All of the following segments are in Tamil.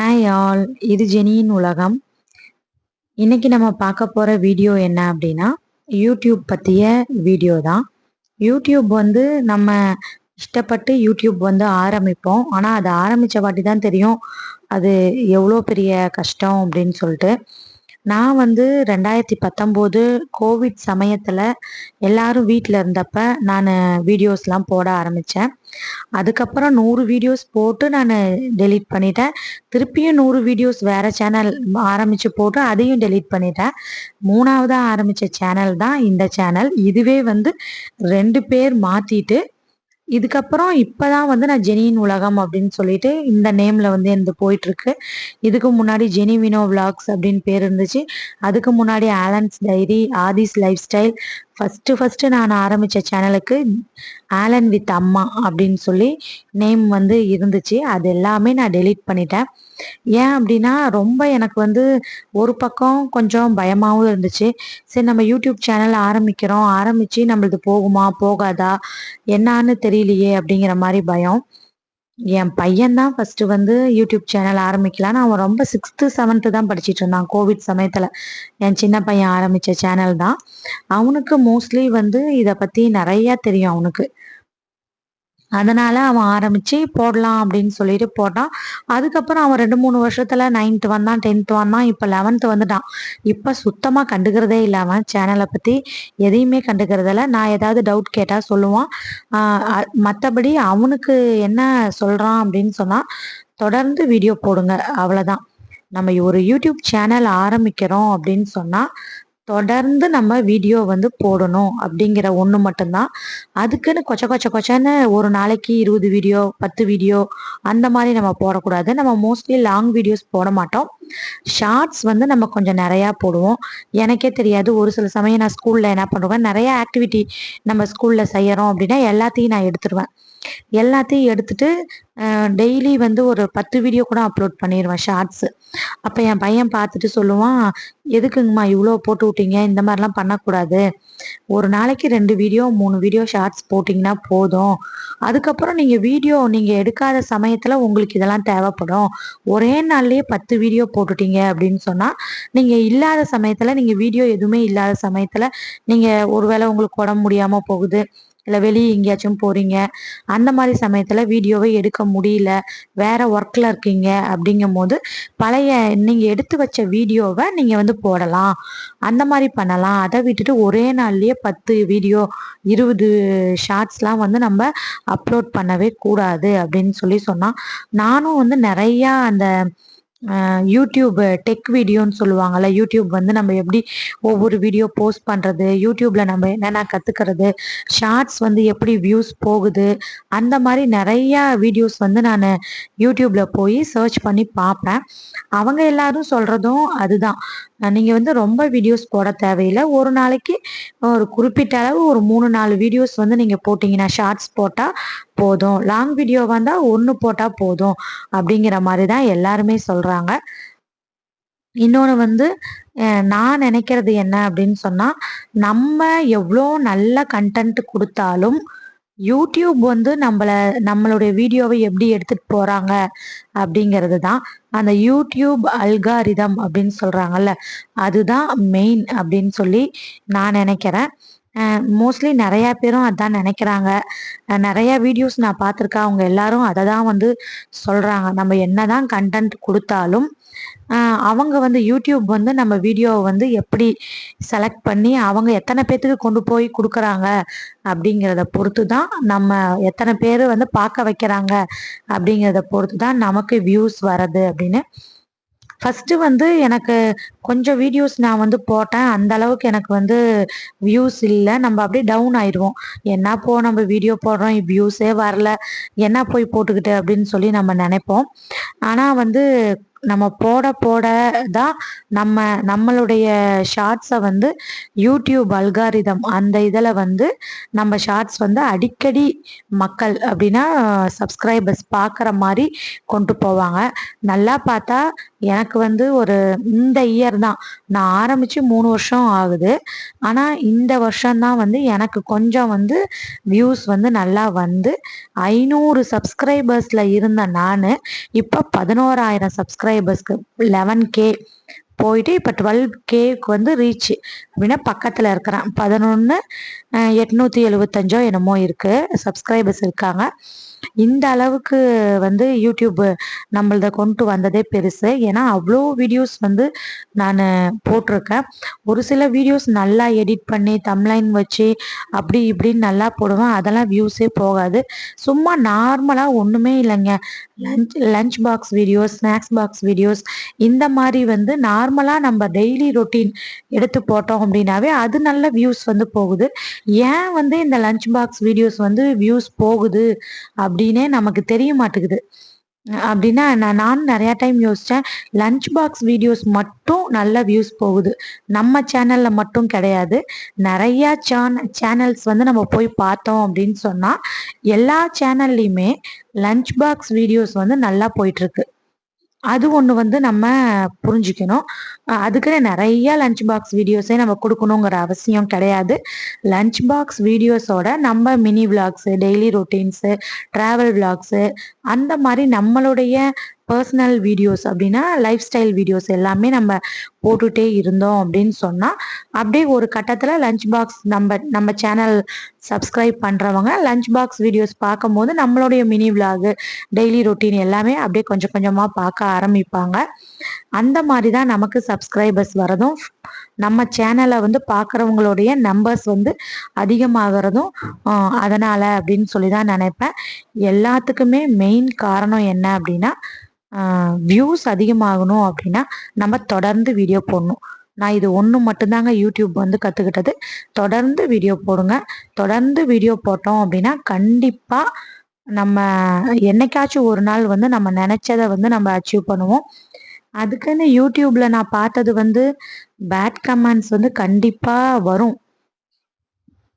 ஹாய் ஆல் இது ஜெனியின் உலகம். இன்னைக்கு நம்ம பார்க்க போகிற வீடியோ என்ன அப்படின்னா யூடியூப் பற்றிய வீடியோ தான். யூடியூப் வந்து நம்ம இஷ்டப்பட்டு யூடியூப் வந்து ஆரம்பிப்போம். ஆனால் அது ஆரம்பித்த வாட்டி தான் தெரியும் அது எவ்வளோ பெரிய கஷ்டம் அப்படின்னு சொல்லிட்டு. நான் வந்து ரெண்டாயிரத்தி பத்தொம்போது கோவிட் சமயத்தில் எல்லாரும் வீட்டில் இருந்தப்ப நான் வீடியோஸ்லாம் போட ஆரம்பித்தேன் அதுக்கப்புறம் நூறு வீடியோஸ் போட்டு நான் டெலீட் பண்ணிட்டேன். திருப்பியும் நூறு வீடியோஸ் வேறு சேனல் ஆரம்பித்து போட்டு அதையும் டெலீட் பண்ணிட்டேன். மூணாவதாக ஆரம்பித்த சேனல் தான் இந்த சேனல் இதுவே வந்து ரெண்டு பேர் மாற்றிட்டு இதுக்கப்புறம் இப்போதான் வந்து நான் ஜெனியின் உலகம் அப்படின்னு சொல்லிட்டு இந்த நேமில் வந்து எனக்கு போயிட்டுருக்கு. இதுக்கு முன்னாடி ஜெனி வினோ விளாக்ஸ் அப்படின்னு பேர் இருந்துச்சு. அதுக்கு முன்னாடி Alan's diary Aadhi's lifestyle first first நான் ஆரம்பித்த சேனலுக்கு ஆலன் வித் அம்மா அப்படின்னு சொல்லி நேம் வந்து இருந்துச்சு. அது எல்லாமே நான் டெலீட் பண்ணிட்டேன். ஏன் அப்படின்னா ரொம்ப எனக்கு வந்து ஒரு பக்கம் கொஞ்சம் பயமாகவும் இருந்துச்சு. சரி நம்ம யூடியூப் சேனல் ஆரம்பிக்கிறோம். ஆரம்பித்து நம்மளது போகுமா போகாதா என்னான்னு தெரியலையே அப்படிங்கிற மாதிரி பயம். என் பையன் தான் ஃபர்ஸ்ட் வந்து யூடியூப் சேனல் ஆரம்பிக்கலான்னு அவன் ரொம்ப சிக்ஸ்த்து செவன்த்து தான் படிச்சுட்டு இருந்தான் கோவிட் சமயத்தில். என் சின்ன பையன் ஆரம்பித்த சேனல் தான். அவனுக்கு மோஸ்ட்லி வந்து இதை பற்றி நிறையா தெரியும் அவனுக்கு. அதனால அவன் ஆரம்பிச்சு போடலாம் அப்படின்னு சொல்லிட்டு போட்டான். அதுக்கப்புறம் அவன் ரெண்டு மூணு வருஷத்துல நைன்த் வந்தான் டென்த் வந்தான் இப்போ லெவன்த் வந்துட்டான். இப்போ சுத்தமாக கண்டுக்கிறதே இல்லை அவன் சேனலை பற்றி எதையுமே கண்டுக்கிறதில்ல. நான் ஏதாவது டவுட் கேட்டால் சொல்லுவான். மற்றபடி அவனுக்கு என்ன சொல்கிறான் அப்படின்னு சொன்னால் தொடர்ந்து வீடியோ போடுங்க. அவ்வளோதான் நம்ம ஒரு யூடியூப் சேனல் ஆரம்பிக்கிறோம் அப்படின்னு சொன்னால் தொடர்ந்து நம்ம வீடியோ வந்து போடணும் அப்படிங்கிற ஒன்று மட்டும்தான். அதுக்குன்னு கொச்ச கொச்ச கொச்சன்னு ஒரு நாளைக்கு இருபது வீடியோ பத்து வீடியோ அந்த மாதிரி நம்ம போடக்கூடாது. நம்ம மோஸ்ட்லி லாங் வீடியோஸ் போட மாட்டோம். ஷார்ட்ஸ் வந்து நம்ம கொஞ்சம் நிறையா போடுவோம். எனக்கே தெரியாது. ஒரு சில சமயம் நான் ஸ்கூலில் என்ன பண்ணுவேன்? நிறைய ஆக்டிவிட்டி நம்ம ஸ்கூலில் செய்கிறோம் அப்படின்னா எல்லாத்தையும் நான் எடுத்துருவேன். எல்லாத்தையும் எடுத்துட்டு டெய்லி வந்து ஒரு பத்து வீடியோ கூட அப்லோட் பண்ணிடுவேன் ஷார்ட்ஸு அப்போ என் பையன் பார்த்துட்டு சொல்லுவான் எதுக்குங்கம்மா இவ்வளோ போட்டு விட்டீங்க? இந்த மாதிரிலாம் பண்ணக்கூடாது. ஒரு நாளைக்கு ரெண்டு வீடியோ மூணு வீடியோ ஷார்ட்ஸ் போட்டிங்கன்னா போதும். அதுக்கப்புறம் நீங்கள் வீடியோ நீங்கள் எடுக்காத சமயத்தில் உங்களுக்கு இதெல்லாம் தேவைப்படும். ஒரே நாள்லேயே பத்து வீடியோ போட்டுட்டீங்க அப்படின்னு சொன்னால் நீங்கள் இல்லாத சமயத்தில் நீங்கள் வீடியோ எதுவுமே இல்லாத சமயத்தில் நீங்கள் ஒருவேளை உங்களுக்கு உடம்பு முடியாமல் போகுது இல்லை வெளியே எங்கேயாச்சும் போகிறீங்க அந்த மாதிரி சமயத்தில் வீடியோவை எடுக்க முடியல வேற ஒர்க்கில் இருக்கீங்க அப்படிங்கும் போது பழைய நீங்கள் எடுத்து வச்ச வீடியோவை நீங்கள் வந்து போடலாம். அந்த மாதிரி பண்ணலாம். அதை விட்டுட்டு ஒரே நாள்லேயே பத்து வீடியோ இருபது ஷார்ட்ஸ்லாம் வந்து நம்ம அப்லோட் பண்ணவே கூடாது அப்படின்னு சொல்லி சொன்னால் நானும் வந்து நிறையா அந்த யூடியூப் டெக் வீடியோன்னு சொல்லுவாங்கல்ல யூடியூப் வந்து நம்ம எப்படி ஒவ்வொரு வீடியோ போஸ்ட் பண்ணுறது யூடியூப்பில் நம்ம என்னென்ன கற்றுக்கிறது ஷார்ட்ஸ் வந்து எப்படி வியூஸ் போகுது அந்த மாதிரி நிறையா வீடியோஸ் வந்து நான் யூடியூப்பில் போய் சர்ச் பண்ணி பார்ப்பேன் அவங்க எல்லாரும் சொல்கிறதும் அதுதான். நீங்கள் வந்து ரொம்ப வீடியோஸ் போட தேவையில்லை. ஒரு நாளைக்கு ஒரு குறிப்பிட்ட அளவு ஒரு மூணு நாலு வீடியோஸ் வந்து நீங்கள் போட்டிங்கன்னா ஷார்ட்ஸ் போட்டால் போதும். லாங் வீடியோ வந்தால் ஒன்று போட்டால் போதும். அப்படிங்கிற மாதிரி தான் எல்லாருமே சொல்கிறாங்க இன்னொன்று வந்து நான் நினைக்கிறது என்ன அப்படின்னு சொன்னால் நம்ம எவ்வளோ நல்ல கண்டென்ட் கொடுத்தாலும் யூடியூப் வந்து நம்மளை நம்மளுடைய வீடியோவை எப்படி எடுத்துகிட்டு போகிறாங்க அப்படிங்கிறது தான் அந்த யூடியூப் அல்காரிதம் அப்படின்னு சொல்கிறாங்கல்ல அதுதான் மெயின் அப்படின்னு சொல்லி நான் நினைக்கிறேன். மோஸ்ட்லி நிறையா பேரும் அதான் நினைக்கிறாங்க. நிறையா வீடியோஸ் நான் பார்த்துருக்கேன். அவங்க எல்லாரும் அதை தான் வந்து சொல்கிறாங்க நம்ம என்ன தான் கண்டென்ட் கொடுத்தாலும் அவங்க வந்து யூடியூப் வந்து நம்ம வீடியோவை வந்து எப்படி செலக்ட் பண்ணி அவங்க எத்தனை பேர்த்துக்கு கொண்டு போய் கொடுக்குறாங்க அப்படிங்கிறத பொறுத்து தான் நம்ம எத்தனை பேர் வந்து பார்க்க வைக்கிறாங்க அப்படிங்கிறத பொறுத்து தான் நமக்கு வியூஸ் வர்றது அப்படின்னு. ஃபஸ்ட்டு வந்து எனக்கு கொஞ்சம் வீடியோஸ் நான் வந்து போட்டேன். அந்த அளவுக்கு எனக்கு வந்து வியூஸ் இல்லை. நம்ம அப்படியே டவுன் ஆயிடுவோம். என்ன போ நம்ம வீடியோ போடுறோம் வியூஸே வரல. என்ன போய் போட்டுக்கிட்டு அப்படின்னு சொல்லி நம்ம நினைப்போம். ஆனால் வந்து நம்ம போட போட தான் நம்ம நம்மளுடைய ஷார்ட்ஸை வந்து யூடியூப் அல்காரிதம் அந்த இதில் வந்து நம்ம ஷார்ட்ஸ் வந்து அடிக்கடி மக்கள் அப்படின்னா சப்ஸ்கிரைபர்ஸ் பார்க்குற மாதிரி கொண்டு போவாங்க. நல்லா பார்த்தா எனக்கு வந்து ஒரு இந்த இயர் தான். நான் ஆரம்பித்து மூணு வருஷம் ஆகுது. ஆனால் இந்த வருஷம்தான் வந்து எனக்கு கொஞ்சம் வந்து வியூஸ் வந்து நல்லா வந்து ஐநூறு சப்ஸ்கிரைபர்ஸில் இருந்த நான். இப்போ பதினோராயிரம் बस के -- போயிட்டு இப்போ டுவெல் கேக்கு வந்து ரீச் அப்படின்னா பக்கத்தில் இருக்கிறேன். பதினொன்று எட்நூற்றி எழுபத்தஞ்சோ என்னமோ இருக்குது சப்ஸ்கிரைபர்ஸ் இருக்காங்க. இந்த அளவுக்கு வந்து யூடியூப் நம்மளத கொண்டு வந்ததே பெருசு. ஏன்னா அவ்வளோ வீடியோஸ் வந்து நான் போட்டிருக்கேன். ஒரு சில வீடியோஸ் நல்லா எடிட் பண்ணி தம்லைன் வச்சு அப்படி இப்படின்னு நல்லா போடுவேன். அதெல்லாம் வியூஸே போகாது. சும்மா நார்மலாக ஒன்றுமே இல்லைங்க. Lunch lunch box videos snacks box videos இந்த மாதிரி வந்து நார்மலாக நம்ம டெய்லி ரொட்டீன் எடுத்து போட்டோம் அப்படின்னாவே அது நல்ல வியூஸ் வந்து போகுது. ஏன் வந்து இந்த லஞ்ச் பாக்ஸ் வீடியோஸ் வந்து வியூஸ் போகுது அப்படின்னே நமக்கு தெரிய மாட்டேங்குது. அப்படின்னா நான் நானும் நிறையா டைம் யோசித்தேன் லஞ்ச் பாக்ஸ் வீடியோஸ் மட்டும் நல்ல வியூஸ் போகுது. நம்ம சேனலில் மட்டும் கிடையாது. நிறையா சேன சேனல்ஸ் வந்து நம்ம போய் பார்த்தோம் அப்படின்னு சொன்னால் எல்லா சேனல்லையுமே லஞ்ச் பாக்ஸ் வீடியோஸ் வந்து நல்லா போயிட்டுருக்கு அது ஒன்று வந்து நம்ம புரிஞ்சுக்கணும். அதுக்குன்னு நிறைய லஞ்ச் பாக்ஸ் வீடியோஸே நம்ம கொடுக்கணுங்கிற அவசியம் கிடையாது. லஞ்ச் பாக்ஸ் வீடியோஸோட நம்ம mini vlogs daily routines travel vlogs அந்த மாதிரி நம்மளுடைய பர்சனல் வீடியோஸ் அப்படின்னா லைஃப் ஸ்டைல் வீடியோஸ் எல்லாமே நம்ம போட்டுகிட்டே இருந்தோம் அப்படின்னு சொன்னால் அப்படியே ஒரு கட்டத்தில் லஞ்ச் பாக்ஸ் நம்ம நம்ம சேனல் சப்ஸ்கிரைப் பண்ணுறவங்க லஞ்ச் பாக்ஸ் வீடியோஸ் பார்க்கும்போது நம்மளுடைய மினி விலாகு டெய்லி ரொட்டீன் எல்லாமே அப்படியே கொஞ்சம் கொஞ்சமாக பார்க்க ஆரம்பிப்பாங்க. அந்த மாதிரி தான் நமக்கு சப்ஸ்கிரைபர்ஸ் வரதும் நம்ம சேனலை வந்து பார்க்குறவங்களுடைய நம்பர்ஸ் வந்து அதிகமாகிறதும் அதனால் அப்படின்னு சொல்லி தான் நினைப்பேன். எல்லாத்துக்குமே மெயின் காரணம் என்ன அப்படின்னா வியூஸ் அதிகமாகணும் அப்படின்னா நம்ம தொடர்ந்து வீடியோ போடணும். நான் இது ஒன்று மட்டும்தாங்க யூடியூப் வந்து கற்றுக்கிட்டது தொடர்ந்து வீடியோ போடுங்க. தொடர்ந்து வீடியோ போட்டோம் அப்படின்னா கண்டிப்பாக நம்ம என்னைக்காச்சும் ஒரு நாள் வந்து நம்ம நினச்சதை வந்து நம்ம அச்சீவ் பண்ணுவோம். அதுக்குன்னு யூடியூப்பில் நான் பார்த்தது வந்து பேட் கமெண்ட்ஸ் வந்து கண்டிப்பாக வரும்.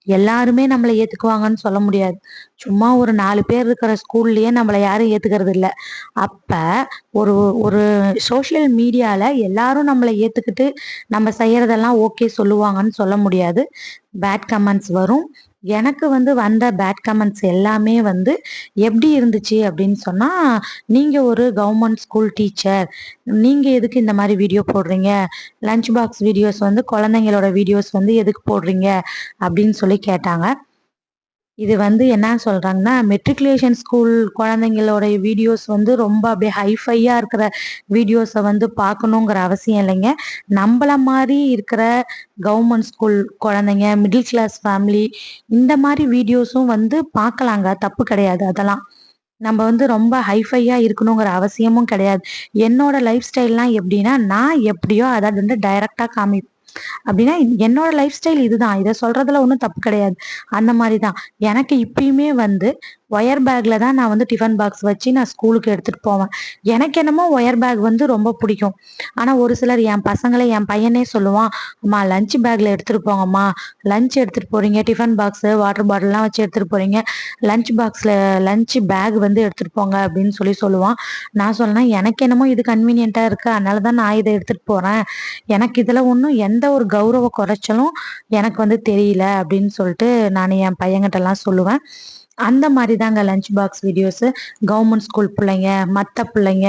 எல்லாருமே நம்மளை ஏத்துக்குவாங்கன்னு சொல்ல முடியாது. சும்மா ஒரு நாலு பேர் இருக்கிற ஸ்கூல்லயே நம்மளை யாரும் ஏத்துக்கிறது இல்ல அப்ப ஒரு ஒரு சோஷியல் மீடியால எல்லாரும் நம்மளை ஏத்துக்கிட்டு நம்ம செய்யறதெல்லாம் ஓகே சொல்லுவாங்கன்னு சொல்ல முடியாது. பேட் கமெண்ட்ஸ் வரும். எனக்கு வந்து வந்த பேட் கமெண்ட்ஸ் எல்லாமே வந்து எப்படி இருந்துச்சு அப்படின்னு சொன்னா நீங்க ஒரு கவர்மெண்ட் ஸ்கூல் டீச்சர் நீங்க எதுக்கு இந்த மாதிரி வீடியோ போடுறீங்க? லஞ்ச் பாக்ஸ் வீடியோஸ் வந்து குழந்தைங்களோட வீடியோஸ் வந்து எதுக்கு போடுறீங்க? அப்படின்னு சொல்லி கேட்டாங்க. இது வந்து என்ன சொல்கிறாங்கன்னா மெட்ரிகுலேஷன் ஸ்கூல் குழந்தைங்களோட வீடியோஸ் வந்து ரொம்ப அப்படியே ஹைஃபையாக இருக்கிற வீடியோஸை வந்து பார்க்கணுங்கிற அவசியம் இல்லைங்க. நம்மள மாதிரி இருக்கிற கவர்மெண்ட் ஸ்கூல் குழந்தைங்க மிடில் கிளாஸ் ஃபேமிலி இந்த மாதிரி வீடியோஸும் வந்து பார்க்கலாங்க. தப்பு கிடையாது அதெல்லாம். நம்ம வந்து ரொம்ப ஹைஃபையாக இருக்கணுங்கிற அவசியமும் கிடையாது. என்னோட லைஃப் ஸ்டைல்லாம் எப்படின்னா நான் எப்படியோ அதை வந்து டைரக்டா காமி அப்படின்னா என்னோட லைஃப் ஸ்டைல் இதுதான். இதை சொல்றதுல ஒன்றும் தப்பு கிடையாது. அந்த மாதிரி தான் எனக்கு இப்பயுமே வந்து ஒயர் பேக்ல தான் நான் வந்து டிஃபன் பாக்ஸ் வச்சு நான் ஸ்கூலுக்கு எடுத்துட்டு போவேன். எனக்கு என்னமோ ஒயர் பேக் வந்து ரொம்ப பிடிக்கும். ஆனா ஒரு சிலர் என் பசங்களை என் பையனே சொல்லுவான் அம்மா லஞ்ச் பேக்ல எடுத்துட்டு போங்கம்மா. லஞ்ச் எடுத்துட்டு போறீங்க டிஃபன் பாக்ஸ் வாட்டர் பாட்டில்லாம் வச்சு எடுத்துட்டு போறீங்க. லஞ்ச் பாக்ஸ்ல லஞ்ச் பேக் வந்து எடுத்துட்டு போங்க அப்படின்னு சொல்லி சொல்லுவான். நான் சொன்னேன் எனக்கு என்னமோ இது கன்வீனியண்ட்டாக இருக்கு. அதனால தான் நான் இதை எடுத்துட்டு போறேன். எனக்கு இதுல ஒன்றும் எந்த ஒரு கௌரவ குறைச்சலும் எனக்கு வந்து தெரியல அப்படின்னு சொல்லிட்டு நான் என் பையன்கிட்ட எல்லாம் சொல்லுவேன். அந்த மாதிரி தாங்க lunch box videos government school பிள்ளைங்க மற்ற பிள்ளைங்க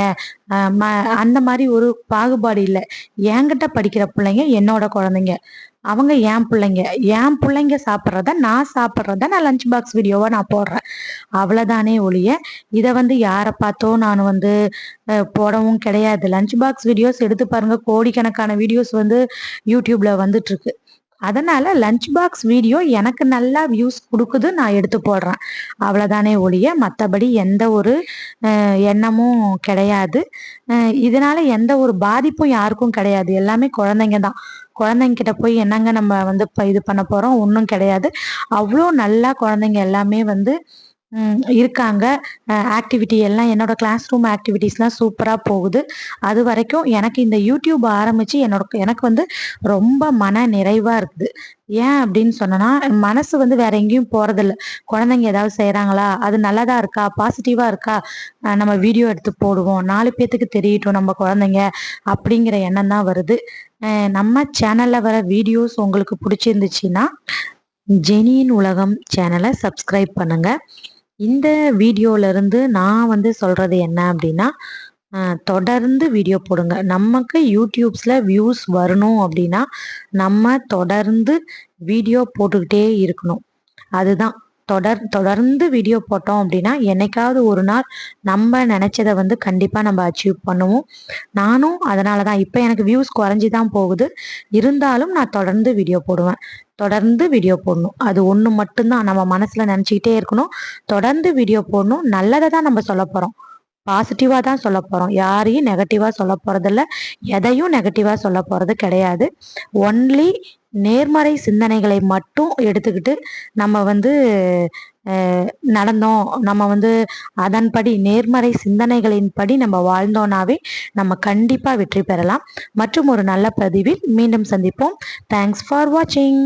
ம- அந்த மாதிரி ஒரு பாகுபாடு இல்லை. என்கிட்ட படிக்கிற பிள்ளைங்க என்னோட குழந்தைங்க. அவங்க என் பிள்ளைங்க. என் பிள்ளைங்க சாப்பிட்றத நான் சாப்பிட்றத நான் லஞ்ச் பாக்ஸ் வீடியோவாக நான் போடுறேன். அவ்வளோதானே ஒழிய இதை வந்து யாரை பார்த்தோ நான் வந்து போடவும் கிடையாது. லஞ்ச் பாக்ஸ் வீடியோஸ் எடுத்து பாருங்கள் கோடிக்கணக்கான வீடியோஸ் வந்து யூடியூப்பில் வந்துட்டுருக்கு அதனால லஞ்ச் பாக்ஸ் வீடியோ எனக்கு நல்லா வியூஸ் கொடுக்குது நான் எடுத்து போடுறேன். அவ்வளோதானே ஒழிய மற்றபடி எந்த ஒரு எண்ணமும் கிடையாது. இதனால எந்த ஒரு பாதிப்பும் யாருக்கும் கிடையாது. எல்லாமே குழந்தைங்க தான். குழந்தைங்க கிட்ட போய் என்னங்க நம்ம வந்து இப்போ இது பண்ண போகிறோம் ஒன்றும் கிடையாது. அவ்வளோ நல்லா குழந்தைங்க எல்லாமே வந்து இருக்காங்க. ஆக்டிவிட்டி எல்லாம் என்னோட கிளாஸ் ரூம் ஆக்டிவிட்டிஸ்லாம் சூப்பராக போகுது. அது வரைக்கும் எனக்கு இந்த யூடியூப் ஆரம்பித்து என்னோட எனக்கு வந்து ரொம்ப மன நிறைவாக இருக்குது. ஏன் அப்படின்னு சொன்னோன்னா மனசு வந்து வேற எங்கேயும் போறதில்ல. குழந்தைங்க ஏதாவது செய்கிறாங்களா அது நல்லதா இருக்கா? பாசிட்டிவாக இருக்கா? நம்ம வீடியோ எடுத்து போடுவோம். நாலு பேத்துக்கு தெரியட்டும் நம்ம குழந்தைங்க அப்படிங்கிற எண்ணம் தான் வருது. நம்ம சேனல்ல வர வீடியோஸ் உங்களுக்கு பிடிச்சிருந்துச்சுன்னா ஜெனியின் உலகம் சேனலை சப்ஸ்கிரைப் பண்ணுங்க. இந்த வீடியோவிலேருந்து நான் வந்து சொல்கிறது என்ன அப்படின்னா தொடர்ந்து வீடியோ போடுங்க. நமக்கு யூடியூப்ஸில் வியூஸ் வரணும் அப்படின்னா நம்ம தொடர்ந்து வீடியோ போட்டுக்கிட்டே இருக்கணும். அதுதான். தொடர் தொடர்ந்து வீடியோ போட்டோம் அப்படின்னா என்னைக்காவது ஒரு நாள் நம்ம நினச்சதை வந்து கண்டிப்பாக நம்ம அச்சீவ் பண்ணுவோம். நானும் அதனால தான் இப்போ எனக்கு வியூஸ் குறைஞ்சி தான் போகுது. இருந்தாலும் நான் தொடர்ந்து வீடியோ போடுவேன். தொடர்ந்து வீடியோ போடணும். அது ஒன்று மட்டும்தான். நம்ம மனசில் நினச்சிக்கிட்டே இருக்கணும். தொடர்ந்து வீடியோ போடணும். நல்லதை தான் நம்ம சொல்ல போகிறோம் பாசிட்டிவாக தான் சொல்ல போகிறோம் யாரையும் நெகட்டிவாக சொல்ல போகிறதில்ல எதையும் நெகட்டிவாக சொல்ல போகிறது கிடையாது. ஒன்லி நேர்மறை சிந்தனைகளை மட்டும் எடுத்துக்கிட்டு நம்ம வந்து நடந்தோம். நம்ம வந்து அதன்படி நேர்மறை சிந்தனைகளின்படி நம்ம வாழ்ந்தோனாவே நம்ம கண்டிப்பாக வெற்றி பெறலாம். மற்றும் ஒரு நல்ல பதிவில் மீண்டும் சந்திப்போம். தேங்க்ஸ் ஃபார் வாட்சிங்